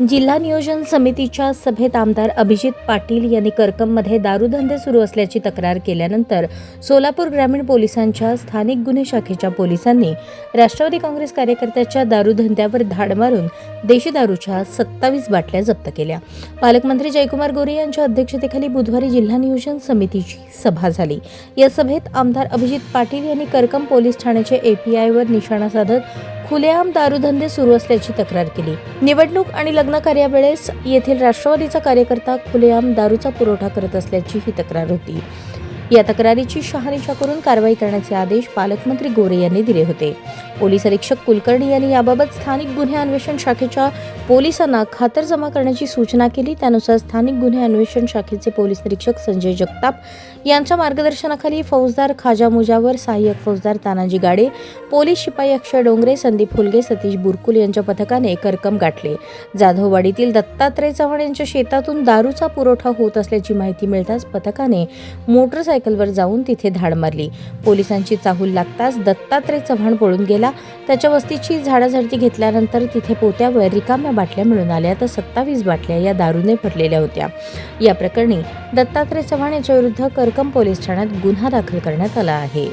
जिल्हा नियोजन समितीच्या सभेत आमदार अभिजित पाटील यांनी करकममध्ये दारूधंदे सुरू असल्याची तक्रार केल्यानंतर सोलापूर ग्रामीण पोलिसांच्या स्थानिक गुन्हे शाखेच्या पोलिसांनी राष्ट्रवादी काँग्रेस कार्यकर्त्याच्या दारूधंद्यावर धाड मारून देशी दारूच्या सत्तावीस बाटल्या जप्त केल्या. पालकमंत्री जयकुमार गोरे यांच्या अध्यक्षतेखाली बुधवारी जिल्हा नियोजन समितीची सभा झाली. या सभेत आमदार अभिजित पाटील यांनी करकम पोलीस ठाण्याचे एपीआयवर निशाणा साधत खुलेआम दारूधंदे सुरू असल्याची तक्रार केली. निवडणूक आणि लग्न कार्यावेळेस येथील राष्ट्रवादीचा कार्यकर्ता खुलेआम दारूचा पुरवठा करत असल्याची ही तक्रार होती. या तक्रारीची शहानिशा करून कारवाई करण्याचे आदेश पालकमंत्री गोरे यांनी दिले होते. पोलीस अधीक्षक कुलकर्णी यांनी याबाबत स्थानिक गुन्हे अन्वेषण शाखेच्या पोलिसांना खातरजमा करण्याची सूचना केली. त्यानुसार स्थानिक गुन्हे अन्वेषण शाखेचे पोलीस निरीक्षक संजय जगताप यांच्या मार्गदर्शनाखाली फौजदार खाजा मुजावर सहाय्यक फौजदार तानाजी गाडे पोलीस शिपाई अक्षय डोंगरे संदीप फुलगे सतीश बुरकुल यांच्या पथकाने करकम गाठले. जाधववाडीतील दत्तात्रय चव्हाण यांच्या शेतातून दारूचा पुरवठा होत असल्याची माहिती मिळताच पथकाने मोटरसायकल मोटरसायकलवर जाऊन तिथे धाड मारली. पोलिसांची चाहूल लागताच दत्तात्रय चव्हाण पळून गेला. त्याच्या वस्तीची झाडाझडती घेतल्यानंतर तिथे पोत्यावर रिकाम्या बाटल्या मिळून आल्या. तर सत्तावीस बाटल्या या दारूने भरलेल्या होत्या. या प्रकरणी दत्तात्रय चव्हाण याच्या विरुद्ध करकम पोलीस ठाण्यात गुन्हा दाखल करण्यात आला आहे.